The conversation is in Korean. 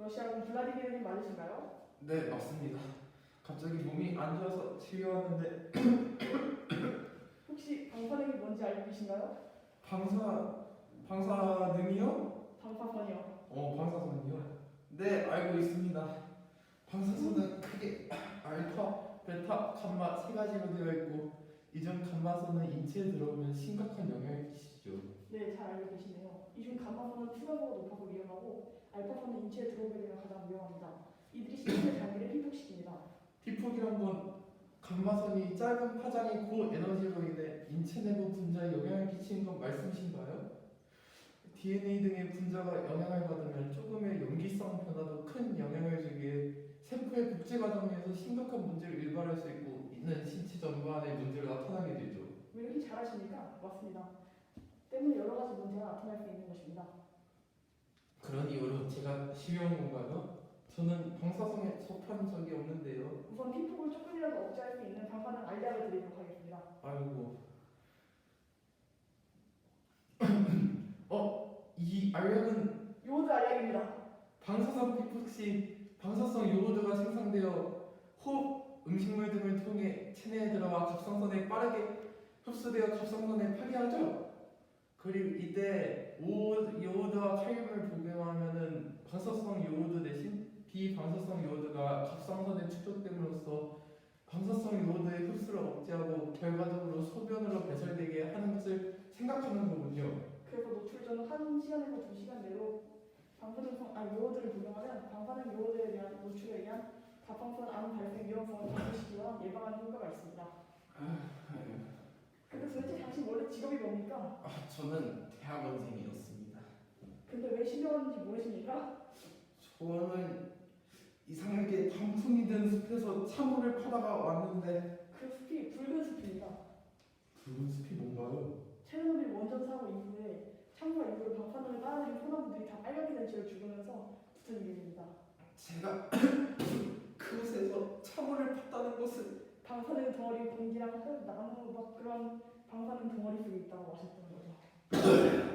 러시아군 블라디미르님 맞으신가요? 네, 맞습니다. 갑자기 몸이 안 좋아서 치료하는데 혹시 방사능이 뭔지 알고 계신가요? 방사 방사능이요? 방사선이요. 어, 방사선이요? 네, 알고 있습니다. 방사선은 크게 알파, 베타, 감마 세 가지로 되어 있고 이중 감마선은 인체에 들어오면 심각한 영향을 끼치죠. 네, 잘 알고 계시네요. 이중 감마선은 투과도가 높아서 위험하고 알파선은 인체에 들어오게 되면 가장 위험합니다. 이들이 신체 장기를 피폭시킵니다. 피폭이란 건 감마선이 짧은 파장이 고에너지로 인해 인체 내부 분자에 영향을 끼치는 건 말씀이신가요? DNA 등의 분자가 영향을 받으면 조금의 염기성 변화도 큰 영향을 주기에 세포의 복제 과정에서 심각한 문제를 유발할 수 있고 이는 신체 전반에 문제가 나타나게 되죠. 왜 이렇게 잘하십니까? 맞습니다. 때문에 여러 가지 문제가 나타날 수 있는 것입니다. 실용한 건가요? 저는 방사성에 접한 적이 없는데요. 우선 피폭을 조금이라도 억제할 수 있는 방사능 알약을 드리도록 하겠습니다. 아이고. 어, 이 알약은 요오드 알약입니다. 방사성 피폭 시 방사성 요오드가 생성되어 호흡, 음식물 등을 통해 체내에 들어와 갑상선에 빠르게 흡수되어 갑상선에 파괴하죠. 그리고 이때 오, 요오드와 칼륨을 복용하면은 방사성 요오드 대신 비방사성 요오드가 갑상선에 축적됨으로써 방사성 요오드의 흡수를 억제하고 결과적으로 소변으로 배설되게 하는 것을 생각하는 거군요. 그래서 노출 전 1시간에서 2시간 내로 방사능성 아 요오드를 복용하면 방사능 요오드에 대한 노출에 의한 갑상선 암 발생 위험성을 감소시키거나 예방하는 효과가 있습니다. 근데 도대체 당신 원래 직업이 뭡니까? 아, 저는 대학원생이었습니다. 근데 왜 신병하는지 모르십니까? 저는 이상하게 단풍이 된 숲에서 차물을 파다가 왔는데 그 숲이 붉은 숲입니다. 붉은 숲이 뭔가요? 체르노빌 원전 사고 이후에 참사 이후로 방사능을 따라낸 소나무들이 다 빨갛게 된 채로 죽으면서 붙은 일입니다. 제가 그곳에서 차물을 팠다는 것은 방사능 덩어리 공기랑 흙, 나무 막 그런 방사능 덩어리 속에 있다고 하셨던 거죠.